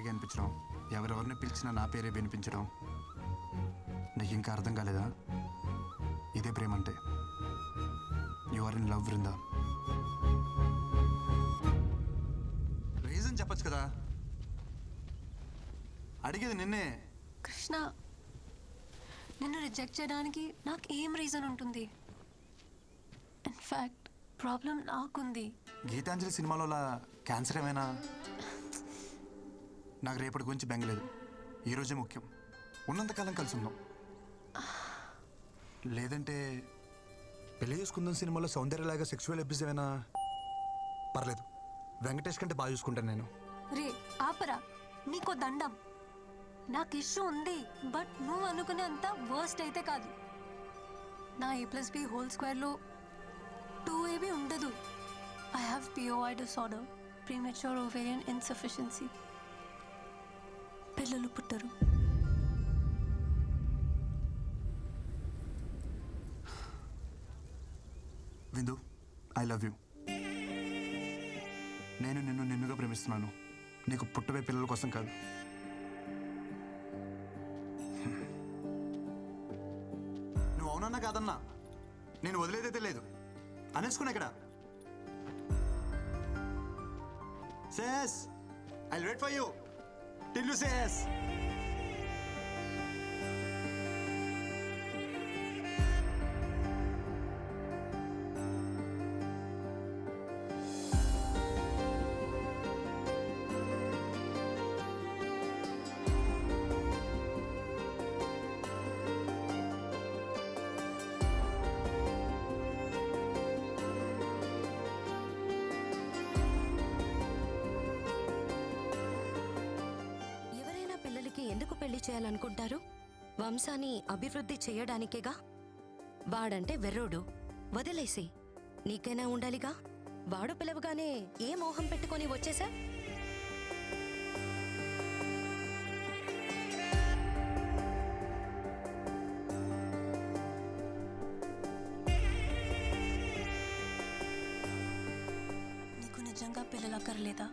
అనిపించడం ఎవరెవరిని పిలిచినా నా పేరే వినిపించడం నీకు ఇంకా అర్థం కాలేదా? ఇదే ప్రేమ అంటే. You are in love Brinda reason చెప్పొచ్చు కదా? అడిగేది నిన్నే. కృష్ణ నిన్ను రిజెక్ట్ చేయడానికి నాకు ఏం రీజన్ ఉంటుంది? ఇన్ఫ్యాక్ట్ ప్రాబ్లం నాకుంది. గీతాంజలి సినిమాలో క్యాన్సర్ ఏమైనా? నాకు రేపటి గురించి బెంగలేదు. ఈరోజే ముఖ్యం. ఉన్నంతకాలం కలిసి ఉందాం లేదంటే పెళ్ళి చేసుకుందాం సినిమాలో సౌందర్యలాగా సెక్సువల్ ఎపిస్ ఏమైనా? పర్లేదు. వెంకటేష్ కంటే బాగా చూసుకుంటాను నేను. రే ఆపరా. నీకో దండం. నాకు ఇష్యూ ఉంది బట్ నువ్వు అనుకునే అంత వర్స్ట్ అయితే కాదు. నా ఏ ప్లస్ బి హోల్ స్క్వేర్లో టూ ఏబీ ఉండదు. I have POI disorder premature ovarian insufficiency పిల్లలు పుట్టరు. విందు ఐ లవ్ యూ నేను నిన్ను నిన్నుగా ప్రేమిస్తున్నాను. నీకు పుట్టవే పిల్లల కోసం కాదు. నువ్వు అవునన్నా కాదన్నా. నేను వదిలేదైతే లేదు అనేసుకున్నా ఇక్కడ. Says I wait for you Delirsiniz. పెళ్ళి చేయాలనుకుంటారు? వంశాన్ని అభివృద్ధి చేయడానికేగా? వాడంటే వెర్రోడు. వదిలేసి. నీకైనా ఉండాలిగా? వాడు పిలవగానే ఏ మోహం పెట్టుకొని వచ్చేసా? నీకు నిజంగా పిల్లలు అక్కర్లేదా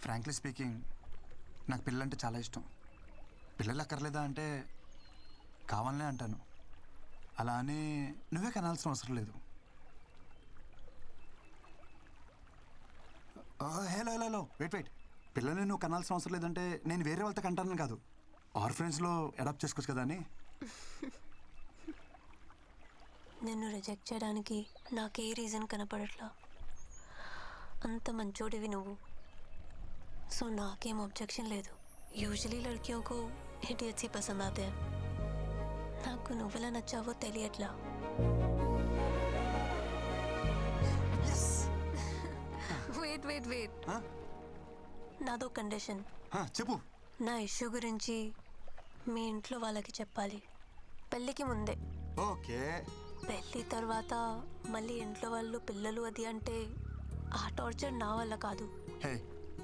ఫ్రాంక్లీ స్పీకింగ్ నాకు పిల్లలంటే చాలా ఇష్టం. పిల్లలు అక్కర్లేదా అంటే కావాలనే అంటాను. అలా అని నువ్వే కనాల్సిన అవసరం లేదు. Hello hello hello wait wait. పిల్లల్ని నువ్వు కనాల్సిన అవసరం లేదంటే నేను వేరే వాళ్ళతో కంటాను కాదు. ఆర్ఫరెన్స్లో అడాప్ట్ చేసుకోవచ్చు కదా అని. నిన్ను రిజెక్ట్ చేయడానికి నాకే రీజన్ కనపడట్లా. అంత మంచోడివి నువ్వు. సో నాకేం అబ్జెక్షన్ లేదు. యూజువలీ లడ్కీయో ఇడియట్స్ పసంద్ ఆతే. నాకు నువ్వెలా నచ్చావో తెలియట్లా. వెయిట్ వెయిట్ వెయిట్ నాదో కండిషన్ చెప్పు. నా ఇష్యూ గురించి మీ ఇంట్లో వాళ్ళకి చెప్పాలి. పెళ్ళికి ముందే. ఓకే. పెళ్ళి తర్వాత మళ్ళీ ఇంట్లో వాళ్ళు పిల్లలు అది అంటే ఆ టార్చర్ నా వల్ల కాదు.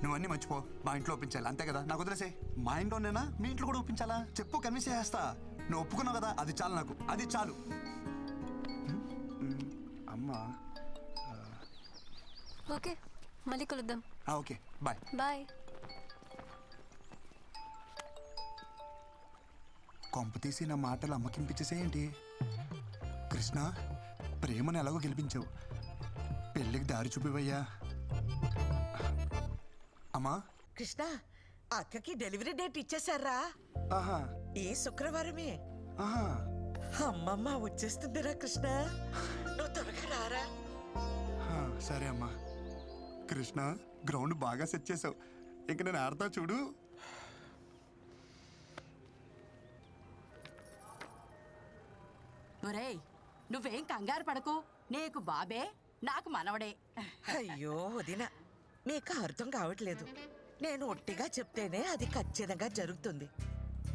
నువ్వన్నీ మర్చిపో. మా ఇంట్లో ఒప్పించాలి. అంతే కదా? నాకు వదిలేసే మా ఇంట్లోనేనా? మీ ఇంట్లో కూడా ఒప్పించాలా? చెప్పు కన్విన్స్ చేస్తా నువ్వు ఒప్పుకున్నావు కదా? అది చాలు నాకు. అది చాలు. అమ్మా. ఓకే. మళ్ళీ కలుద్దాం. ఆ, ఓకే. బాయ్. బాయ్. కొంప తీసి నా మాటలు అమ్మకింపించేసేయంటి కృష్ణ ప్రేమను ఎలాగో గెలిపించావు. పెళ్ళికి దారి చూపివయ్యా. అమ్మా. కృష్ణ అక్కకి డెలివరీ డేట్ ఇచ్చేసారా ఆహా. ఈ శుక్రవారమే. ఆహా. అమ్మమ్మ వచ్చేస్తుందిరా కృష్ణ. నువ్వు త్వరగా రారా. హా, సరే అమ్మా. కృష్ణ గ్రౌండ్ బాగా సెట్ చేసావు. ఇంక నేను ఆడతా చూడు. ఒరేయ్ నువ్వేం కంగారు పడకు. నీకు బాబే నాకు మనవడే. అయ్యో వదిన. మీకు అర్థం కావట్లేదు. నేను ఒట్టిగా చెప్తేనే అది ఖచ్చితంగా జరుగుతుంది.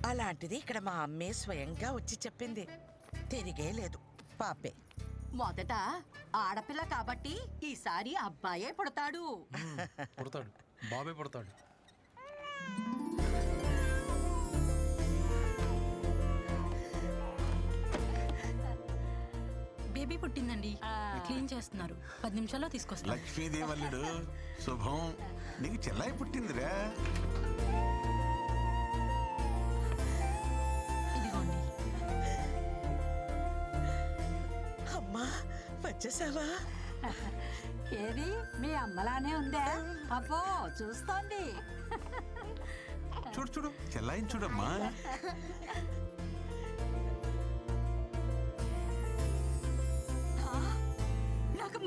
అలాంటిది ఇక్కడ మా అమ్మే స్వయంగా వచ్చి చెప్పింది. తిరిగే లేదు. పాపే. మొదట ఆడపిల్ల కాబట్టి ఈసారి అబ్బాయే పుడతాడు. పుడతాడు. బాబే పుడతాడు. బేబీ పుట్టిందండి. క్లీన్ చేస్తున్నారు. పది నిమిషాల్లో తీసుకొస్తారు లక్ష్మీదేవల్లుడు శుభం. నీకు చెల్లాయి పుట్టిందిరా. ఇదిగోండి. అమ్మా వచ్చేసావా? ఏది? మీ అమ్మలానే ఉందా? అబ్బో చూస్తోంది. చూడు చూడు. చెల్లాయిని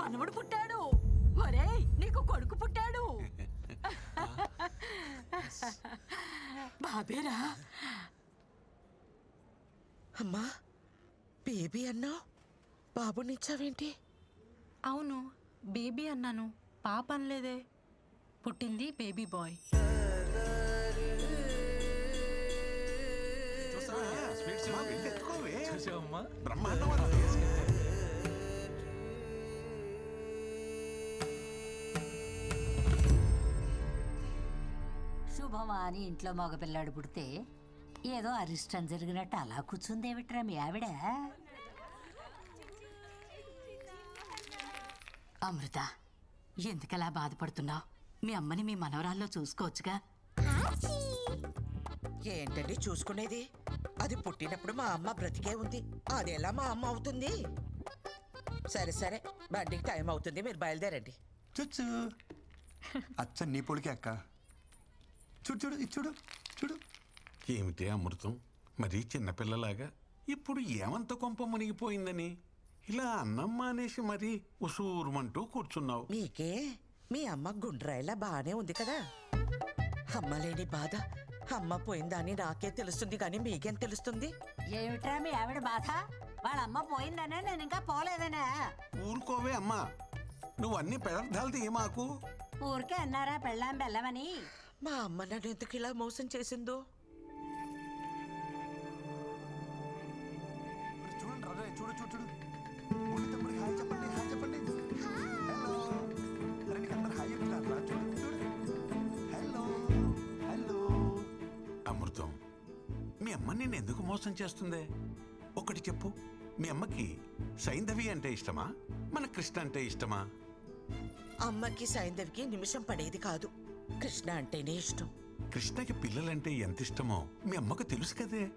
మనవడు పుట్టాడు. ఒరేయ్ నీకు కొడుకు పుట్టాడు. బాబేరా. అమ్మా బేబీ అన్నావు? బాబునిచ్చావేంటి? అవును బేబీ అన్నాను. పాప అనలేదే. పుట్టింది బేబీ బాయ్. చూసావమ్మా? బ్రహ్మాండం శుభమా అని ఇంట్లో మగపిల్లాడు పుడితే ఏదో అరిష్టం జరిగినట్టు అలా కూర్చుందేమిట్రా మీ ఆవిడ? అమృత ఎందుకలా బాధపడుతున్నావు? మీ అమ్మని మీ మనవరాల్లో చూసుకోవచ్చుగా? ఏంటండి చూసుకునేది? అది పుట్టినప్పుడు మా అమ్మ బ్రతికే ఉంది. అది ఎలా మా అమ్మ అవుతుంది? సరే సరే. బండికి టైం అవుతుంది. మీరు బయలుదేరండి. చుచ్చు. అచ్చ నీ పొడికే అక్క. చూడు చూడు ఇది చూడు చూడు. ఏమిటి అమృతం? మరీ చిన్నపిల్లలాగా ఇప్పుడు ఏమంత కొంప మునిగిపోయిందని? ఇలా అన్నం మానేసి మరీ ఉసూరుమంటూ కూర్చున్నావు. మీకే? మీ అమ్మ గుండ్రాయిలా బాగానే ఉంది కదా? అమ్మ లేని బాధ. అమ్మ పోయిందని నాకే తెలుస్తుంది కానీ మీకేం తెలుస్తుంది? ఏమిట్రా మీ ఆవిడ బాధ? వాళ్ళ అమ్మ పోయిందనే నేను ఇంకా పోలేదనే. ఊరుకోవే అమ్మా. నువ్వు అన్ని పదార్థాలు తీయమాకు ఊరికే అన్నారా పెళ్ళాం బెల్లమని? మా అమ్మ నన్ను ఎందుకు ఇలా మోసం చేసిందో? చూడండి రా చూడు చూడు చూడు. బుల్లి తమ్ముడికి హాయ్ చెప్పండి హాయ్ చెప్పండి. హలో. అరే నీకు అందరు హాయ్ చెప్తారు? రా చూడు చూడు. Hello hello. అమృతం మీ అమ్మ నిన్ను ఎందుకు మోసం చేస్తుందే? ఒకటి చెప్పు. మీ అమ్మకి సైంధవి అంటే ఇష్టమా? మన కృష్ణ అంటే ఇష్టమా? అమ్మకి సైంధవికి నిమిషం పడేది కాదు. కృష్ణ అంటేనే ఇష్టం. కృష్ణకి పిల్లలంటే ఎంత ఇష్టమో మీ అమ్మకు తెలుసు కదే.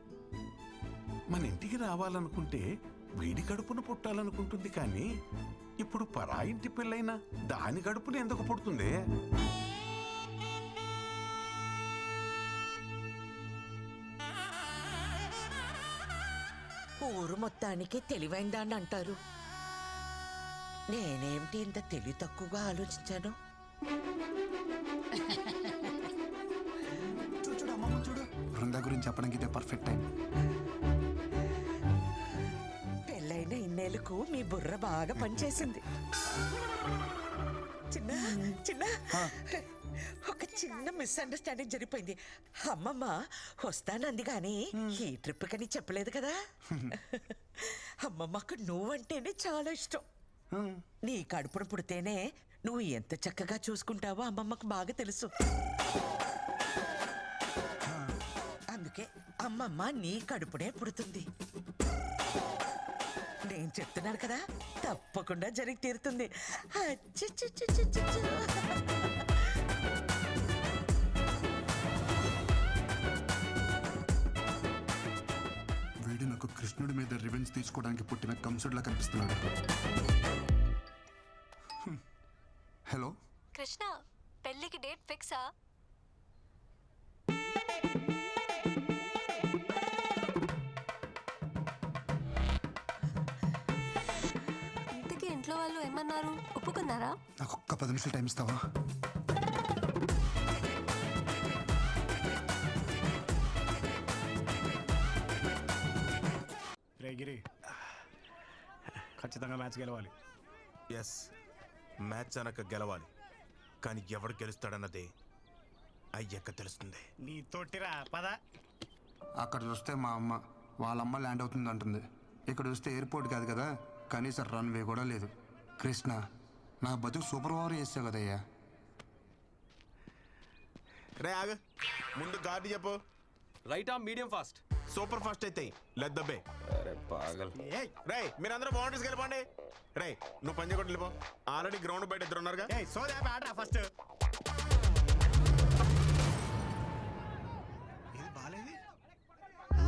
మన ఇంటికి రావాలనుకుంటే వీడి కడుపున పుట్టాలనుకుంటుంది కానీ ఇప్పుడు పరాయింటి పిల్లైనా దాని కడుపున ఎందుకు పుడుతుంది? ఊరు మొత్తానికి తెలివైందాన్ని అంటారు నేనేమిటి ఇంత తెలివి తక్కువగా ఆలోచించాను? చూడు చూడు అమ్మమ్మ చూడు. బృంద గురించి చెప్పడానికి ఇదే పర్ఫెక్ట్ టైం పెళ్ళైన ఇన్నేళ్ళకు మీ బుర్ర బాగా పనిచేసింది. చిన్న చిన్న. ఒక చిన్న మిస్అండర్స్టాండింగ్ జరిగిపోయింది. అమ్మమ్మ వస్తానంది కానీ ఈ ట్రిప్ కని చెప్పలేదు కదా. అమ్మమ్మకు నువ్వంటేనే చాలా ఇష్టం. నీ కడుపున పుడితేనే నువ్వు ఎంత చక్కగా చూసుకుంటావో అమ్మమ్మకు బాగా తెలుసు. అందుకే అమ్మమ్మ నీ కడుపునే పుడుతుంది. నేను చెప్తున్నాను కదా తప్పకుండా జరిగి తీరుతుంది. అచ్చచ్చచ్చచ్చచ్చ. వీడు నాకు కృష్ణుడి మీద రివెంజ్ తీసుకోవడానికి పుట్టిన కంసుడిలా కనిపిస్తున్నాడు. కృష్ణ పెళ్ళికి డేట్ ఫిక్సా? ఇంతకీ ఇంట్లో వాళ్ళు ఏమన్నారు? ఒప్పుకున్నారా? నాకు ఒక్క పది నిమిషాలు టైం ఇస్తావా? రే గిరి. ఖచ్చితంగా మ్యాచ్ గెలవాలి. ఎస్ మ్యాచ్ అనక గెలవాలి. కానీ ఎవడు గెలుస్తాడన్నదే అయ్యాక తెలుస్తుంది. నీ తోటిరా పద. అక్కడ చూస్తే మా అమ్మ వాళ్ళ అమ్మ ల్యాండ్ అవుతుంది అంటుంది ఇక్కడ చూస్తే ఎయిర్పోర్ట్ కాదు కదా కనీసం రన్వే కూడా లేదు. కృష్ణ నా బతుకు సూపర్ ఓవర్ చేసావు కదయ్యా. రే ఆగ ముందు గాడి చెప్పు. Right arm medium fast. Super fast అయితే. లెట్ దబ్బే అరే పాగల్. ఏయ్ రే మీరందరూ బౌండరీస్కి వెళ్ళిపోండి. రే నువ్వు పంజా కొట్టి వెళ్ళిపో. ఆల్రెడీ గ్రౌండ్ బయట ఇద్దరు ఉన్నారుగా. ఏయ్ సోదే ఆడరా ఫస్ట్